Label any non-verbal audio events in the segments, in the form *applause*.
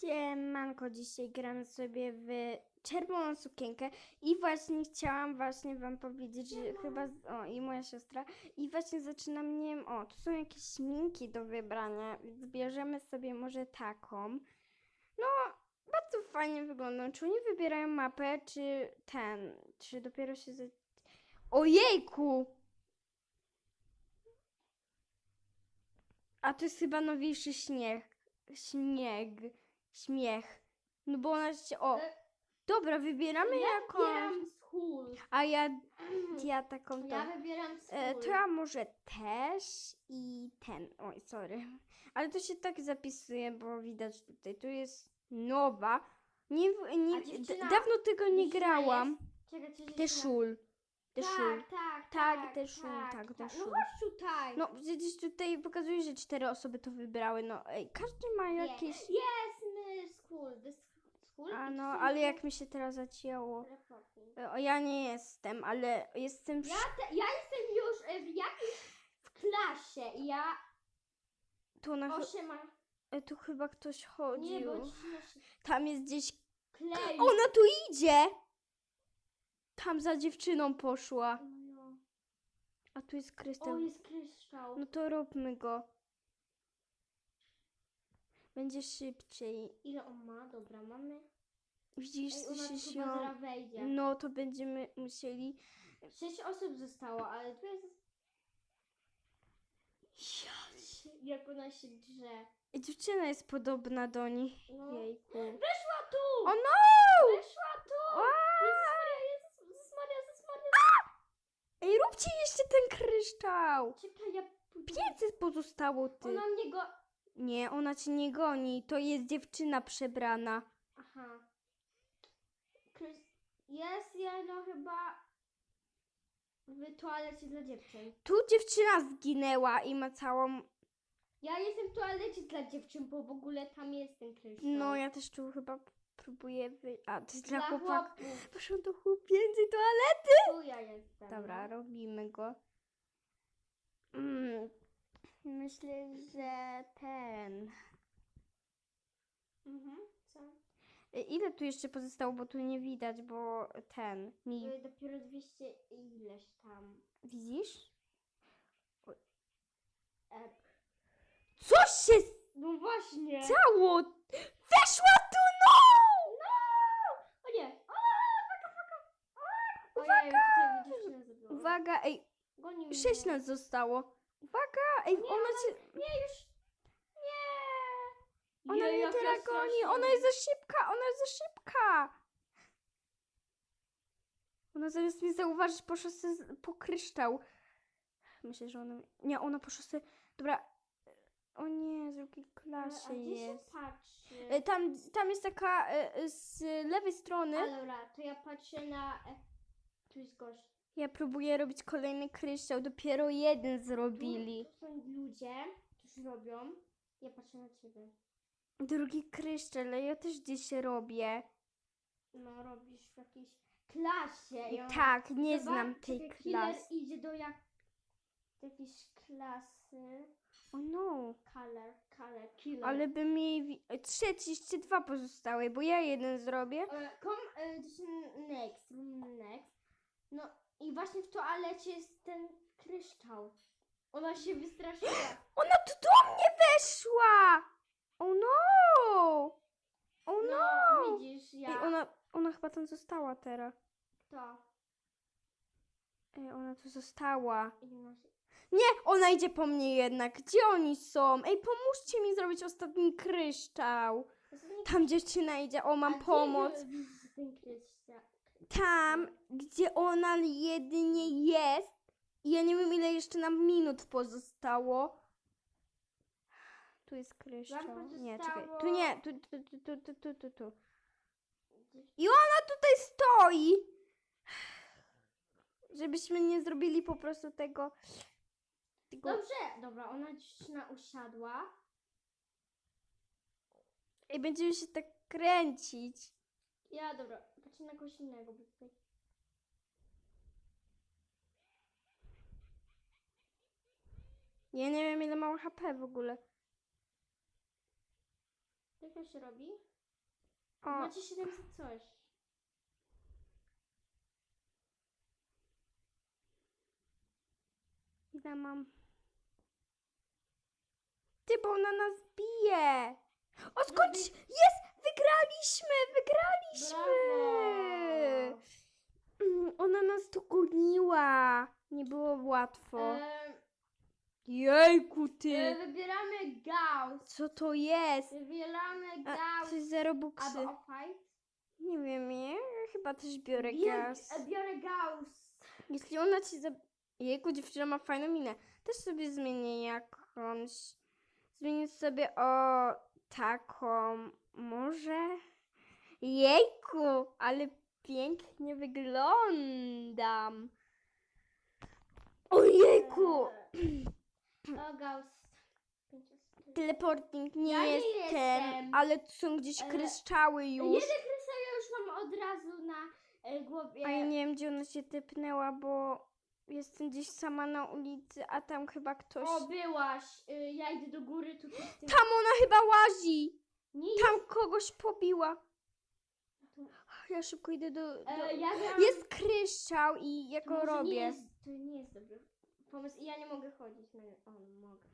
Siemanko, dzisiaj gram sobie w czerwoną sukienkę i właśnie chciałam właśnie wam powiedzieć, że chyba, o i moja siostra i właśnie zaczynam, nie wiem, o, tu są jakieś śminki do wybrania, więc bierzemy sobie może taką. No, bardzo fajnie wyglądają. Czy oni wybierają mapę, czy ten, czy dopiero się za... Ojejku! A to jest chyba nowiejszy śnieg. Śnieg. Śmiech. No bo ona się. O! E, Dobra, wybieramy Ja jakąś. wybieram schól. A ja. Ja taką to. Ja wybieram E, schól. to ja może też i ten. Oj, sorry. Ale to się tak zapisuje, bo widać tutaj. Tu jest nowa. Nie, w- nie, A d- dziewczyna- dawno tego nie Dziewczyna grałam. Czekaj, co Te dziewczyna- szul. Te szul. Tak, tak, Tak, tak. te szul, tak, te No szul. chodź tutaj. No, przecież tutaj pokazuje, że cztery osoby to wybrały. No, ej, każdy ma Nie. jakieś. Jest school. The school. A no, ale jak mi się teraz zacięło. E, O, ja nie jestem, ale jestem. Ja, te, ja jestem już e, w jakiejś w klasie i ja Tu, na... osiem e, tu chyba ktoś chodził. Nie, bo się Tam jest gdzieś... klei. Ona tu idzie! Tam za dziewczyną poszła. No. A tu jest O, jest kryształ. No to róbmy go. Będzie szybciej. Ile on ma? Dobra, mamy. Widzisz, Ej, się chyba zaraz wejdzie. No to będziemy musieli... Sześć osób zostało, ale tu jest... Jak ona się drze. I dziewczyna jest podobna do nich. No. Jejku. Weszła tu! O no! Weszła tu! Jezus Maria, Jezus, Jezus Maria, Jezus Maria. Ej, róbcie jeszcze ten kryształ! Czekaj, ja... 500 pozostało ty. Ona mnie go... Nie, ona cię nie goni. To jest dziewczyna przebrana. Aha. Jest jedno chyba... W toalecie dla dziewczyn. Tu dziewczyna zginęła i ma całą. Ja jestem w toalecie dla dziewczyn, bo w ogóle tam jest ten kryształ. No, ja też tu chyba próbuję wy. A, to jest dla, Dla chłopaków. chłopów. Proszę do chłopięcej toalety. Tu ja jestem. Dobra, robimy go. Mm, myślę, że ten. Mhm. Co? E, Ile tu jeszcze pozostało, bo tu nie widać, bo ten. Mi. Y, Dopiero 200 ileś tam. Widzisz? E, Coś się no właśnie. stało! Weszła tu, no! No! O nie! O, faka, faka! O, Ojej, tutaj zabiła. Uwaga, ej, Goni mnie. sześć nas zostało. Uwaga, ej, ona cię. Nie, już. Nie! Ona Jej, mnie jak ja teraz goni, strasznie- ona jest za szybka, ona jest za szybka. Ona zamiast mnie zauważyć, poszła sobie z- po kryształ. Myślę, że ona... Nie, ona poszła sobie... Dobra. O nie, z drugiej Ale, klasie a gdzie jest. się patrzy? E, Tam, tam jest taka e, e, z lewej strony. Ale dobra, to ja patrzę na... E, tu jest gość. Ja próbuję robić kolejny kryształ. Dopiero jeden Tu, zrobili. tu są ludzie, którzy robią. Ja patrzę na ciebie. Drugi kryształ, ale ja też gdzieś robię. No, robisz w jakiejś klasie. Tak, nie znam tej klasy. idzie do jak... do jakiejś klasy. O no. Color, color, killer. Ale by mi wi- trzeci, jeszcze dwa pozostałe, bo ja jeden zrobię. E, Come się next, next. No i właśnie w toalecie jest ten kryształ. Ona się wystraszyła. Ona tu do mnie weszła! O no! O no! No, widzisz, ja. Ej, ona, ona chyba tam została teraz. To. Ej, ona tu została. I ona się... Nie, ona idzie po mnie jednak. Gdzie oni są? Ej, pomóżcie mi zrobić ostatni kryształ. Tam dziewczyna idzie, o A mam gdzie pomoc. ten kryształ? tam, gdzie ona jedynie jest. Ja nie wiem, ile jeszcze nam minut pozostało. Tu jest kryształ. Nie, czekaj. Tu nie, tu, tu, tu, tu, tu, tu, tu. I ona tutaj stoi! Żebyśmy nie zrobili po prostu tego... tego... Dobrze, dobra, ona dziewczyna usiadła. I będziemy się tak kręcić. Ja, dobra patrzę na kogoś innego, bo tutaj... Ja nie wiem, ile ma HP w ogóle. Jak to się robi? O, Macie 700 coś. ile mam? Ty, bo ona nas bije! O, skąd? Jest! Wygraliśmy! Wygraliśmy! Brawo! Mm, Ona nas dogoniła. Nie było łatwo. E, Jejku, e, ty! wybieramy Gauss. Co to jest? Wybieramy A, Gauss. coś za robuxy. Albo. Nie wiem, ja chyba też biorę gaz. e, Biorę Gauss. Jeśli ona ci za... Jejku, dziewczyna ma fajną minę. Też sobie zmienię jakąś. Zmienię sobie o taką. Może? Jejku, ale pięknie wyglądam. Ojejku! O. 500. Teleporting nie Ja nie jest ten, jestem. ale tu są gdzieś E, kryształy już. Jeden krystal ja już mam od razu na e, głowie. A ja nie wiem, gdzie ona się typnęła, bo jestem gdzieś sama na ulicy, a tam chyba ktoś... O, byłaś. Y, ja idę do góry tym- Tam ona chyba łazi! Nie, Tam kogoś pobiła. Ja szybko idę do... do... e, ja. Jest kryształ i ja To go może Nie robię. jest, to nie jest dobry pomysł. I ja nie mogę chodzić na O, mogę.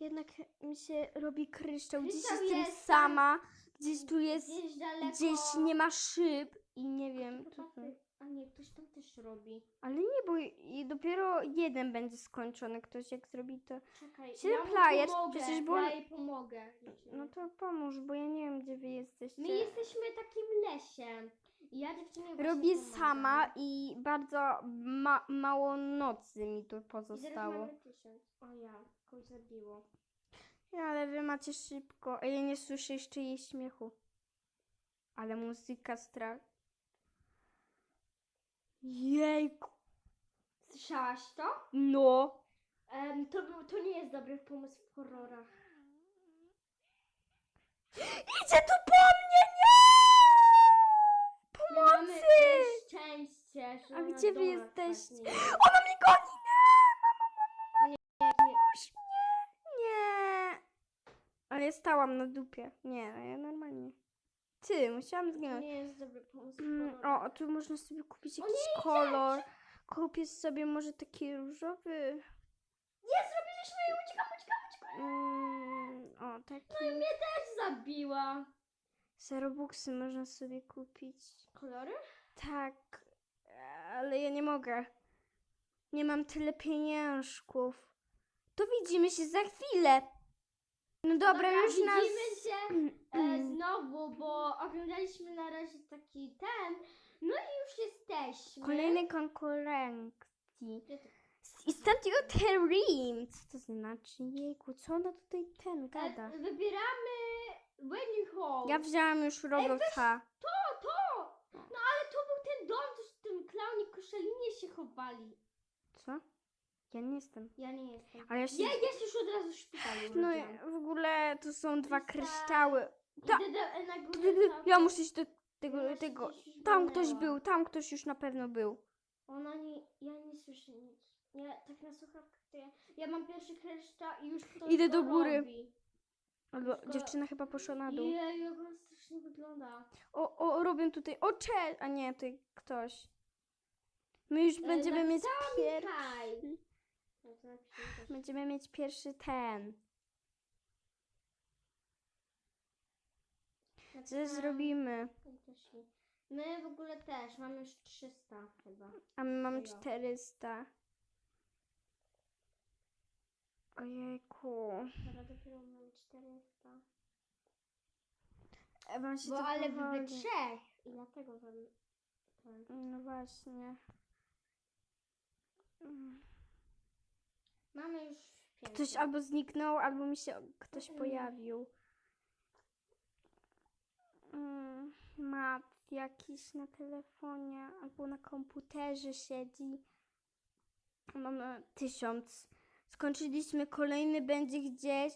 Jednak mi się robi kryształ. Gdzieś Kryształ jestem jest sama, gdzieś tu jest... Gdzieś daleko. Gdzieś nie ma szyb i nie wiem. Co to... A nie, ktoś tam też robi. Ale nie, bo i dopiero jeden będzie skończony. Ktoś jak zrobi to... Czekaj, Siedem ja mu pomogę. przecież było- Ja jej pomogę. No to pomóż, bo ja nie wiem, gdzie wy jesteście. My jesteśmy takim lesiem. I ja dziewczynie właśnie Robię pomagam. sama i bardzo ma mało nocy mi tu I zaraz pozostało. mamy tysiąc. O ja, kogoś zabiło. Ale wy macie szybko, a ja nie słyszę jeszcze jej śmiechu. Ale muzyka strach. Jejku. Słyszałaś to? No. Em, to, był, to nie jest dobry pomysł w horrorach. Idzie tu po mnie, nie! Mamy Pomocy! szczęście, że A gdzie wy jesteście? tak nie- Ona mnie goni, pomóż mnie! Nie! Ale stałam na dupie. Nie, ja normalnie. Ty, musiałam zginąć. nie jest dobry pomysł Mm, o, tu można sobie kupić jakiś kolor. Kupię sobie może taki różowy. Nie, zrobiliśmy i uciekam, uciekam, uciekam. Mm, o, taki. No i mnie też zabiła. Za Robuxy można sobie kupić. Kolory? Tak, ale ja nie mogę. Nie mam tyle pieniążków. To widzimy się za chwilę. No dobra, już nas... widzimy się e, *clears throat* znowu, bo oglądaliśmy na razie taki ten. No i już jesteśmy. Kolejnej konkurencji. Istatio Terim. Co to znaczy? Jejku, co ona tutaj ten E, gada? wybieramy Wedding Hall. Ja wzięłam już Robloxa. To, to! No ale to był ten dom, to w tym klaunie koszalinie się chowali. Co? Ja nie jestem. Ja nie jestem. Ale ja się... Ja jest już od razu w szpitalu. No urodziłam. w ogóle to są dwa Kryształ. kryształy. Ta- Idę do, na górę. Ty, ty, tam- Ja muszę iść do ona tego, się tego. gdzieś Tam ktoś był, tam ktoś już na pewno był. Ona nie, ja nie słyszę nic. Ja tak na słuchawkach to ja, ja mam pierwszy kryształ i już ktoś Idę to do góry. Robi. Albo dziewczyna chyba poszła na dół. Jej, jak on strasznie wygląda. O, o, robię tutaj. O, cze... A nie, to ktoś. My już E, będziemy mieć napisała mi pierwszy. haj. No to napiszę też. Będziemy mieć pierwszy ten. Co zrobimy? My w ogóle też, mamy już 300 chyba. A my mamy Serio. 400. Ojejku. Teraz dopiero mamy 400. E, Wam się Bo to ale wy powoli- we trzech. I dlatego wam... No właśnie. Mm. Mamy już 500. Ktoś albo zniknął, albo mi się ktoś Mm. pojawił. Mm, Mat jakiś na telefonie albo na komputerze siedzi. Mamy tysiąc. Skończyliśmy, kolejny będzie gdzieś.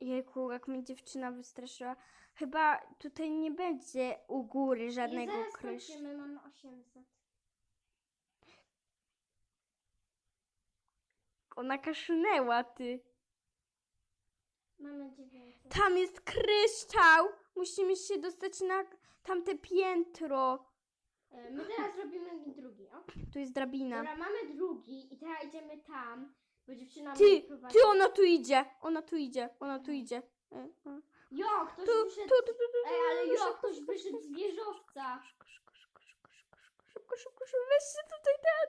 Jejku, jak mnie dziewczyna wystraszyła. Chyba tutaj nie będzie u góry żadnego zaraz krysz. mamy 800. Ona kaszlnęła, ty. Mamy 900. Tam jest kryształ! Musimy się dostać na tamte piętro. E, My teraz robimy drugi, o. Tu jest drabina. Dobra, mamy drugi i teraz idziemy tam, bo dziewczyna Ty, mnie prowadzi. ty, ona tu idzie. Ona tu idzie, ona tu idzie. E, e. Jo, ktoś Tu, tu, wyszedł... tu, tu, tu. Ej, ale jo, ktoś wyszedł z wieżowca. Szybko, szybko, szybko, szybko, szybko, szybko, szybko, szybko. Weźcie tutaj ten.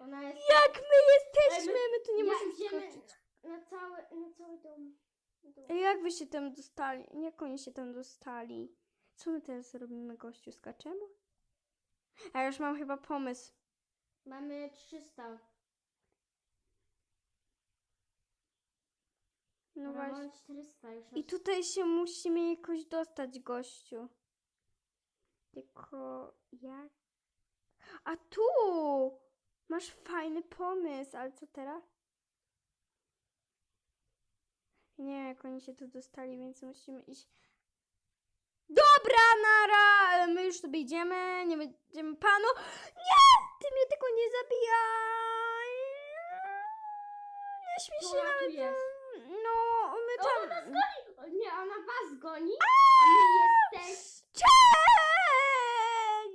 Ona jest Jak my jesteśmy? Ej, My tu nie ja możemy na cały, na cały dom. dom. Ej, Jak wy się tam dostali? Jak oni się tam dostali? Co my teraz robimy, gościu? Skaczemy? A ja już mam chyba pomysł. Mamy 300. No właśnie. mamy 400 już. I tutaj się musimy jakoś dostać, gościu. Tylko jak? A tu! Masz fajny pomysł, ale co teraz? Nie jak oni się tu dostali, więc musimy iść. Dobra, nara! My już sobie idziemy, nie będziemy panu. Nie! Ty mnie tylko nie zabijaj! Nie śmiej się ona tu nawet. jest. No, my O, tam. ona goni! O, Nie, ona was goni, a my jesteśmy... Cześć!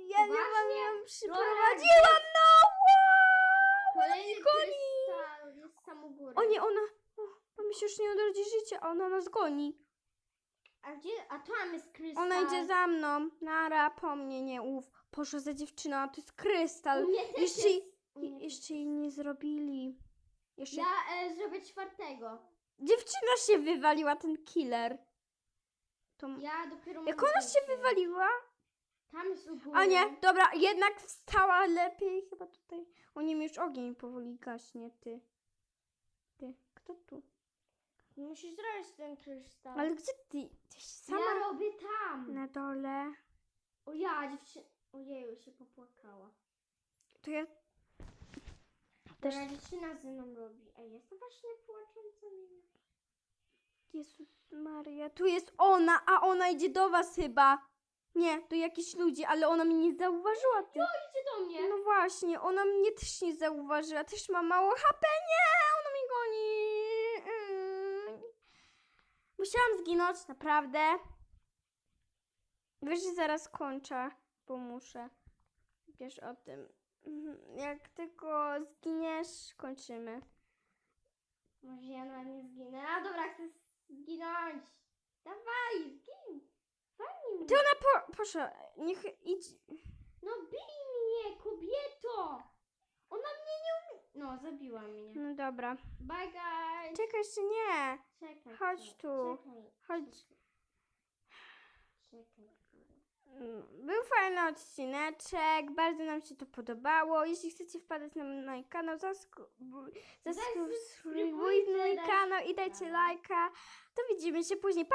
Ja nie Poważnie? ją przyprowadziłam, no! Wow! Kolejny goni! krystal jest sam u góry. O nie, ona... Mi się już nie odrodzi życie, a ona nas goni. A gdzie? A tam jest krystal. Ona idzie za mną. Nara, po mnie, nie ów. Poszła za dziewczyną, a to jest krystal. U mnie też Jeszcze, jest... też. jeszcze jej nie zrobili. Jeszcze... Ja e, zrobię czwartego. Dziewczyna się wywaliła, ten killer. To... Ja dopiero Jak ona się wywaliła? Tam jest u góry. A nie, dobra, jednak wstała lepiej chyba tutaj. O nim już ogień powoli gaśnie, ty. Ty, kto tu? Musisz zrobić ten krystal. Ale gdzie ty? Ty sama Ja robię tam. na dole. O ja, dziewczyna... Ojeju, się popłakała. To ja też... Teraz dziewczyna ze mną robi. Ej, jestem właśnie płacząca mina. Jezus Maria, tu jest ona, a ona idzie do was chyba. Nie, to jakiś ludzi, ale ona mnie nie zauważyła. Ty. Idźcie do mnie. No właśnie, ona mnie też nie zauważyła. Też ma mało HP. Nie, ona mnie goni. Musiałam zginąć, naprawdę. Wiesz, że zaraz kończę, bo muszę. Wiesz o tym. Mhm, Jak tylko zginiesz, kończymy. Może ja na nie zginę. A dobra, chcę zginąć. Dawaj, zgin. Fajnie Ty ona po, poszła. Niech idź. No bij mnie, kobieto. Ona mnie nie umie... No, zabiła mnie. No dobra. Bye guys. Czekaj, jeszcze nie. Czekaj. Chodź tu. Czekaj. Chodź. Czekaj. Mm, Był fajny odcineczek, bardzo nam się to podobało. Jeśli chcecie wpadać na mój kanał, zasubskrybujcie mój kanał i dajcie lajka. To widzimy się później. Pa!